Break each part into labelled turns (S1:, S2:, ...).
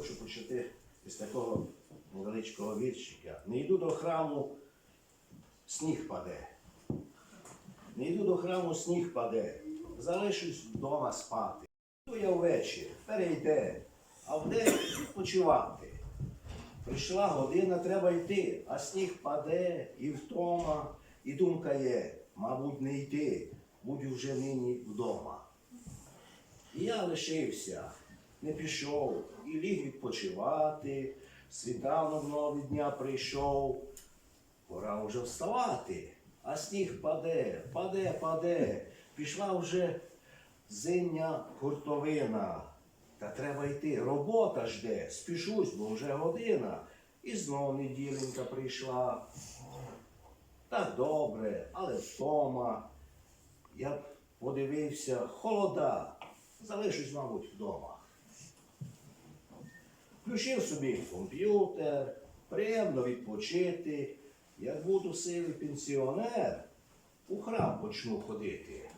S1: хочу почати з такого невеличкого віршика. Не йду до храму, сніг паде. Не йду до храму, сніг паде. Залишусь вдома спати. Йду я ввечері, перейде, а вдень почувати. Прийшла година, треба йти, а сніг паде, і втома, і думка є, мабуть, не йти, будь вже нині вдома. І я лишився, не пішов, і ліг відпочивати, світанок новий дня прийшов. Пора вже вставати, а сніг паде, паде, паде. Пішла вже зимня хуртовина. Та треба йти, робота жде, спішусь, бо вже година. І знов неділенька прийшла. Так добре, але втома. Я подивився, холода, залишусь, мабуть, вдома. Включив собі комп'ютер, приємно відпочити. Як буду сивий пенсіонер, у храм почну ходити.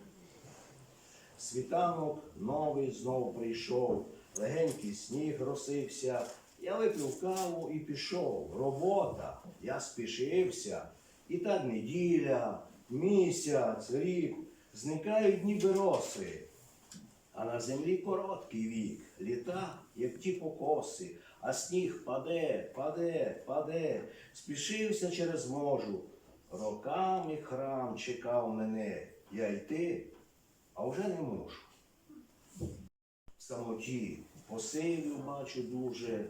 S1: Світанок новий знов прийшов, легенький сніг росився. Я випив каву і пішов. Робота, я спішився. І так неділя, місяць, рік, зникають ніби роси. А на землі короткий вік, літа, як ті покоси, а сніг паде, паде, паде, спішився через можу. Роками храм чекав мене, я йти, а вже не можу. В самоті посивів бачу дуже.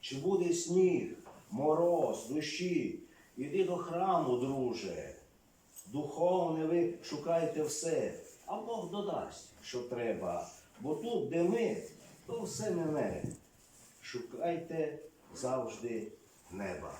S1: Чи буде сніг, мороз, дощі? Іди до храму, друже. Духовне ви шукайте все, а Бог додасть, що треба. Бо тут, де ми, то все не ми. Шукайте завжди неба.